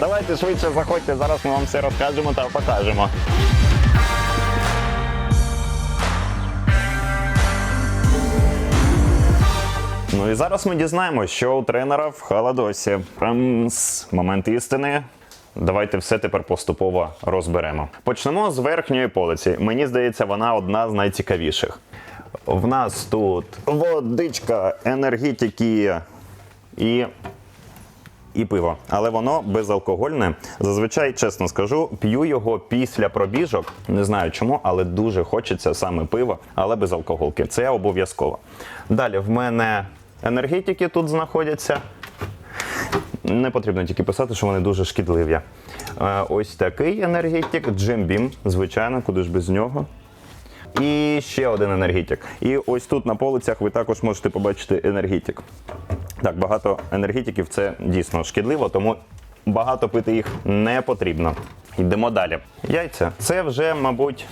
Давайте швидше заходьте, зараз ми вам все розкажемо та покажемо. Ну і зараз ми дізнаємося, що у тренера в Халадосі. Прям з момент істини. Давайте все тепер поступово розберемо. Почнемо з верхньої полиці. Мені здається, вона одна з найцікавіших. В нас тут водичка, енергетики і і пиво, але воно безалкогольне. Зазвичай, чесно скажу, п'ю його після пробіжок. Не знаю чому, але дуже хочеться саме пиво, але без алкоголки. Це обов'язково. Далі в мене енергетики тут знаходяться. Не потрібно тільки писати, що вони дуже шкідливі. Е, Ось такий енергетик, Jim Beam, звичайно, куди ж без нього. І ще один енергетик. І ось тут на полицях ви також можете побачити енергетик. Так, багато енергетиків це дійсно шкідливо, тому багато пити їх не потрібно. Йдемо далі. Яйця. Це вже, мабуть,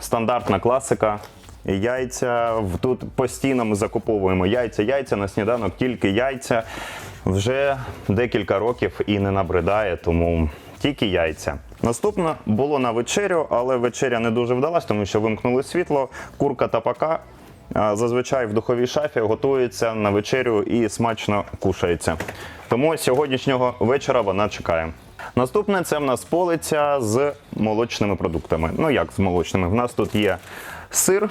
стандартна класика. Яйця тут постійно ми закуповуємо яйця, яйця на сніданок, тільки яйця. Вже декілька років і не набридає, тому тільки яйця. Наступне було на вечерю, але вечеря не дуже вдалась, тому що вимкнули світло, курка тапака. а, Зазвичай в духовій шафі готується на вечерю і смачно кушається. Тому сьогоднішнього вечора вона чекає. Наступне це в нас полиця з молочними продуктами. Ну як з молочними? В нас тут є сир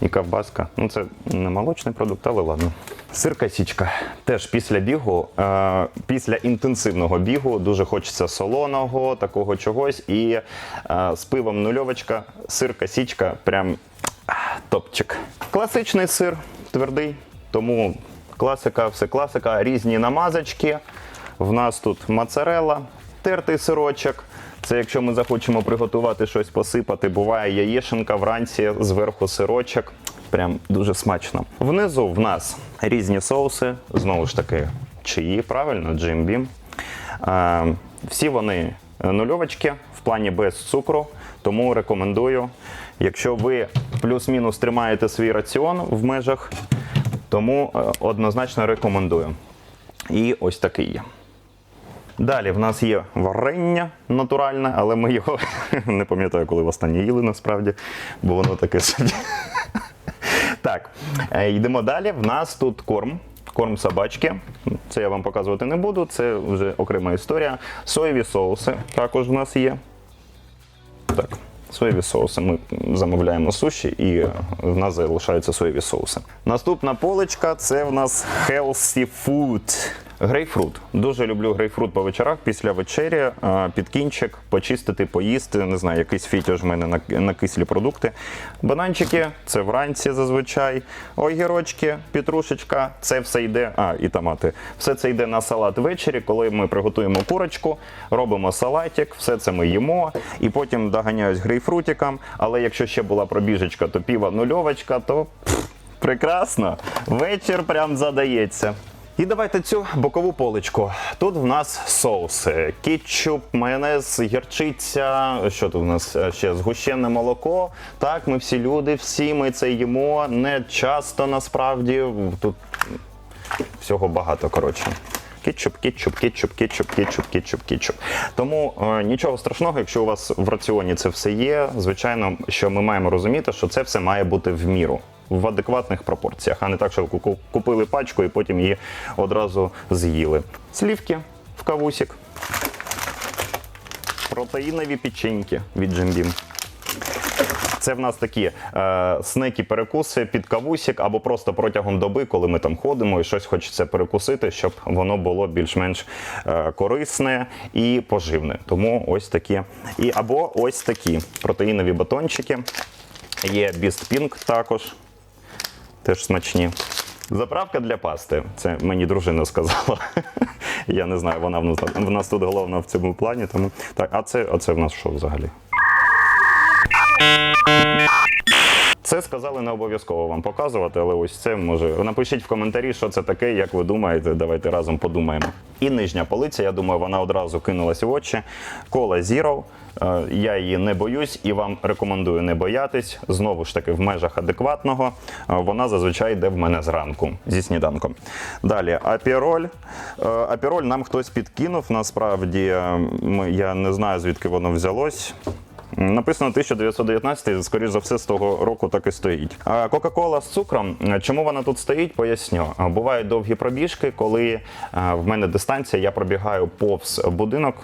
і ковбаска. Ну це не молочний продукт, але ладно. Сир касічка. Теж після бігу, е, після інтенсивного бігу дуже хочеться солоного, такого чогось. І е, з пивом нульовочка, сир касічка, прям топчик. Класичний сир, твердий, тому класика, все класика, різні намазочки. В нас тут моцарелла, тертий сирочок. Це якщо ми захочемо приготувати щось посипати, буває яєшенка вранці, зверху сирочок. Прям дуже смачно. Внизу в нас різні соуси, знову ж таки, чиї, правильно. Е, всі вони нульовочки в плані без цукру, тому рекомендую. Якщо ви плюс-мінус тримаєте свій раціон в межах, тому е, однозначно рекомендую. І ось такий є. Далі в нас є варення натуральне, але ми його не пам'ятаю, коли востаннє їли насправді, бо воно таке собі. Так, е, йдемо далі. В нас тут корм. Корм собачки. Це я вам показувати не буду, це вже окрема історія. Соєві соуси також в нас є. Так, соєві соуси. Ми замовляємо суші і в нас залишаються соєві соуси. Наступна поличка це в нас healthy food. Грейпфрут. Дуже люблю грейпфрут по вечорах після вечері, а, під кінчик, почистити, поїсти. Не знаю, якийсь фітіж в мене на, на кислі продукти. Бананчики це вранці зазвичай. Огірочки, петрушечка, це все йде. А, і томати. Все це йде на салат ввечері, коли ми приготуємо курочку, робимо салатик, все це ми їмо, і потім доганяюсь грейпфрутиком. Але якщо ще була пробіжечка, то піва нульовочка, то пф, прекрасно. Вечір прям задається. І давайте цю бокову поличку. Тут в нас соуси: кетчуп, майонез, гірчиця. Що тут у нас е, ще згущене молоко. Так, ми всі люди, всі ми це їмо. Не часто насправді. Тут всього багато коротше. Кетчуп, кетчуп, кетчуп, кетчуп, кетчуп, кетчуп, кетчуп. Тому е, нічого страшного, якщо у вас в раціоні це все є. Звичайно, що ми маємо розуміти, що це все має бути в міру. В адекватних пропорціях, а не так, що ку- купили пачку і потім її одразу з'їли. Слівки в кавусік. Протеїнові печеньки від Джимбім. Це в нас такі е, снеки-перекуси під кавусік або просто протягом доби, коли ми там ходимо і щось хочеться перекусити, щоб воно було більш-менш е, корисне і поживне. Тому ось такі. І або ось такі протеїнові батончики. Є Beast Pink також. Теж смачні. Заправка для пасти. Це мені дружина сказала. Я не знаю, вона в нас, в нас тут головна в цьому плані. Тому так, а це, а це в нас що взагалі? Це сказали не обов'язково вам показувати, але ось це може. Напишіть в коментарі, що це таке, як ви думаєте. Давайте разом подумаємо. І нижня полиця, я думаю, вона одразу кинулася в очі. Кола Zero. Е, Я її не боюсь і вам рекомендую не боятись. Знову ж таки, в межах адекватного. Е, Вона зазвичай йде в мене зранку зі сніданком. Далі апіроль. Е, Апіроль нам хтось підкинув. Насправді я не знаю звідки воно взялось. Написано 1919, скоріш за все, з того року так і стоїть. Кока-кола з цукром. Чому вона тут стоїть? Поясню. Бувають довгі пробіжки, коли в мене дистанція, я пробігаю повз будинок,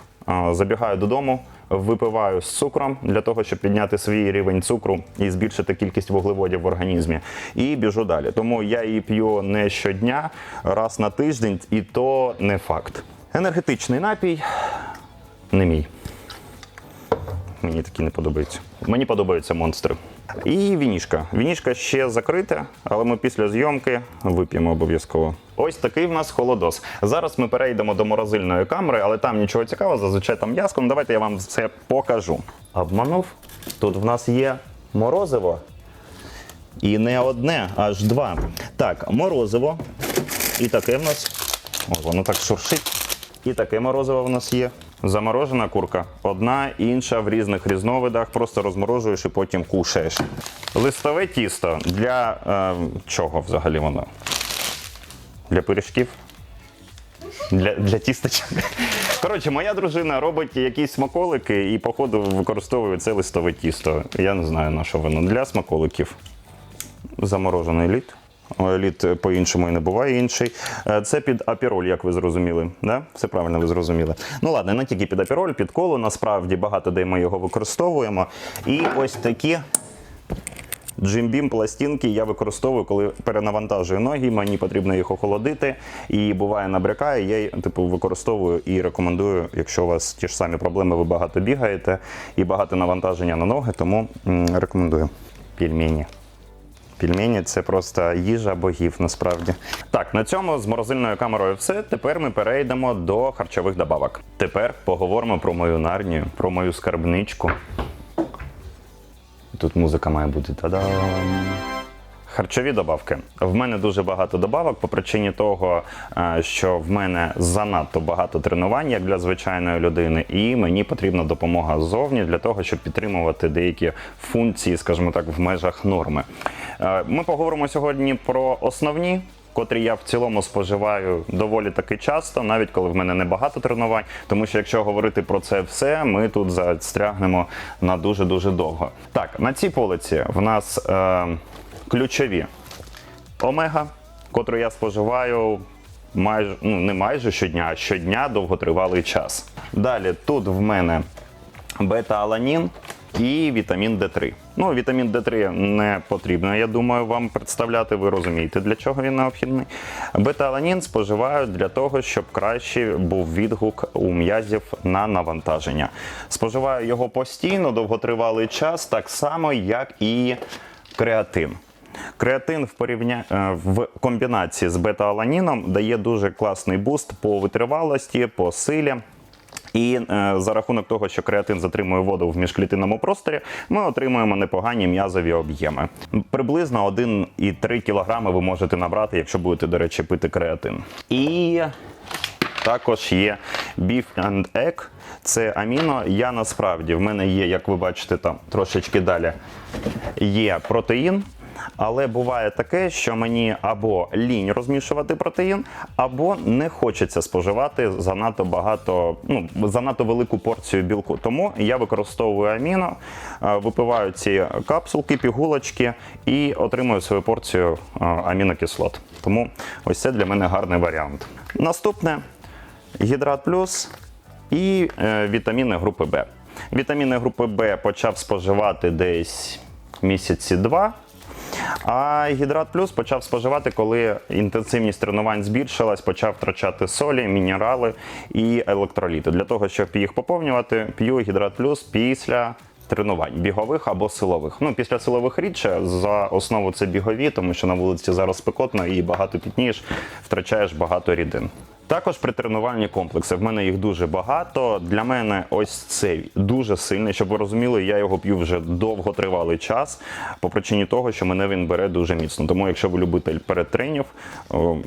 забігаю додому. Випиваю з цукром для того, щоб підняти свій рівень цукру і збільшити кількість вуглеводів в організмі. І біжу далі. Тому я її п'ю не щодня, раз на тиждень, і то не факт. Енергетичний напій не мій. Мені такі не подобаються. Мені подобаються монстри. І вінішка. Вінішка ще закрита, але ми після зйомки вип'ємо обов'язково. Ось такий в нас холодос. Зараз ми перейдемо до морозильної камери, але там нічого цікавого, зазвичай там м'яско. Ну, Давайте я вам це покажу. Обманув. Тут в нас є морозиво. І не одне, аж два. Так, морозиво. І таке в нас. О, воно так шуршить. І таке морозиво в нас є. Заморожена курка. Одна, інша в різних різновидах. Просто розморожуєш і потім кушаєш. Листове тісто для е, чого взагалі воно? Для пиріжків? Для, для тістечок. Коротше, моя дружина робить якісь смаколики і, походу, використовує це листове тісто. Я не знаю на що воно. Для смаколиків. Заморожений лід. О, Лід е, по-іншому і не буває інший. Е, Це під апіроль, як ви зрозуміли. Да? Все правильно ви зрозуміли. Ну ладно, не тільки під апіроль, під коло. Насправді багато де ми його використовуємо. І ось такі джимбім пластинки я використовую, коли перенавантажую ноги. Мені потрібно їх охолодити. І буває набрякає. Я типу використовую і рекомендую, якщо у вас ті ж самі проблеми, ви багато бігаєте і багато навантаження на ноги, тому рекомендую. Пельмені. Пельмені це просто їжа богів насправді. Так, на цьому з морозильною камерою все. Тепер ми перейдемо до харчових добавок. Тепер поговоримо про мою нарнію, про мою скарбничку. Тут музика має бути. Та-дам! Харчові добавки. В мене дуже багато добавок по причині того, е, що в мене занадто багато тренувань, як для звичайної людини, і мені потрібна допомога ззовні для того, щоб підтримувати деякі функції, скажімо так, в межах норми. Е, Ми поговоримо сьогодні про основні. Котрі я в цілому споживаю доволі таки часто, навіть коли в мене небагато тренувань. Тому що якщо говорити про це все, ми тут застрягнемо на дуже дуже довго. Так, на цій полиці в нас е, ключові омега, котру я споживаю майже ну не майже щодня, а щодня довготривалий час. Далі тут в мене бета-аланін і вітамін Д3. Ну, вітамін Д3 не потрібно, я думаю, вам представляти. Ви розумієте, для чого він необхідний. Бета-аланін споживають для того, щоб краще був відгук у м'язів на навантаження. Споживаю його постійно, довготривалий час, так само, як і креатин. Креатин в порівня... е, в комбінації з бета-аланіном дає дуже класний буст по витривалості, по силі. І е, за рахунок того, що креатин затримує воду в міжклітинному просторі, ми отримуємо непогані м'язові об'єми. Приблизно 1,3 кг ви можете набрати, якщо будете, до речі, пити креатин. І також є Beef and Egg. Це аміно. Я насправді в мене є, як ви бачите, там трошечки далі є протеїн. Але буває таке, що мені або лінь розмішувати протеїн, або не хочеться споживати занадто багато, ну занадто велику порцію білку. Тому я використовую аміно, е, випиваю ці капсулки, пігулочки і отримую свою порцію е, амінокислот. Тому ось це для мене гарний варіант. Наступне гідрат плюс і е, вітаміни групи Б. Вітаміни групи Б почав споживати десь місяці два. А гідрат плюс почав споживати, коли інтенсивність тренувань збільшилась, почав втрачати солі, мінерали і електроліти. Для того, щоб їх поповнювати, п'ю гідрат плюс після тренувань бігових або силових. Ну, після силових рідше за основу це бігові, тому що на вулиці зараз спекотно і багато пітнієш, втрачаєш багато рідин. Також притренувальні комплекси. В мене їх дуже багато. Для мене ось цей дуже сильний. Щоб ви розуміли, я його п'ю вже довготривалий час по причині того, що мене він бере дуже міцно. Тому, якщо ви любитель перетренів,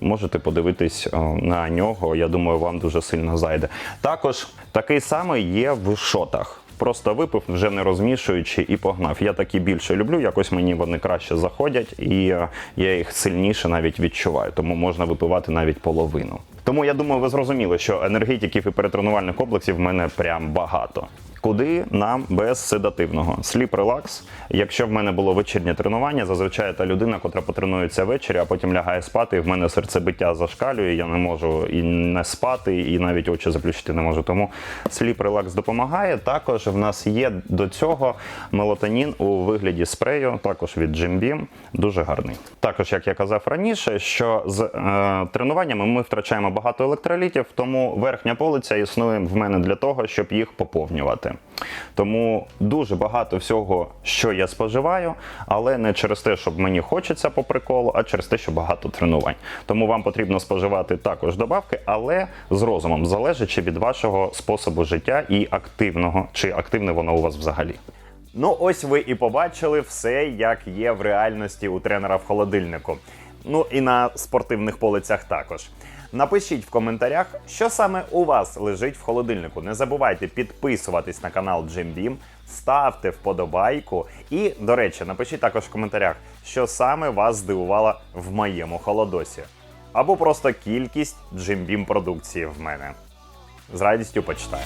можете подивитись на нього. Я думаю, вам дуже сильно зайде. Також такий самий є в шотах. Просто випив, вже не розмішуючи, і погнав. Я такі більше люблю, якось мені вони краще заходять, і е, я їх сильніше навіть відчуваю, тому можна випивати навіть половину. Тому я думаю, ви зрозуміли, що енергетиків і перетренувальних комплексів в мене прям багато. Куди нам без седативного? Сліп релакс. Якщо в мене було вечірнє тренування, зазвичай та людина, котра потренується ввечері, а потім лягає спати, і в мене серцебиття зашкалює, я не можу і не спати, і навіть очі заплющити не можу. Тому сліп релакс допомагає. Також в нас є до цього мелатонін у вигляді спрею, також від Jim Beam, дуже гарний. Також, як я казав раніше, що з е, тренуваннями ми втрачаємо багато електролітів, тому верхня полиця існує в мене для того, щоб їх поповнювати. Тому дуже багато всього, що я споживаю, але не через те, щоб мені хочеться по приколу, а через те, що багато тренувань. Тому вам потрібно споживати також добавки, але з розумом, залежачи від вашого способу життя і активного, чи активне воно у вас взагалі. Ну, ось ви і побачили все, як є в реальності у тренера в холодильнику. Ну і на спортивних полицях також. Напишіть в коментарях, що саме у вас лежить в холодильнику. Не забувайте підписуватись на канал Jim Beam, ставте вподобайку. І, до речі, напишіть також в коментарях, що саме вас здивувало в моєму холодосі. Або просто кількість Jim Beam продукції в мене. З радістю you.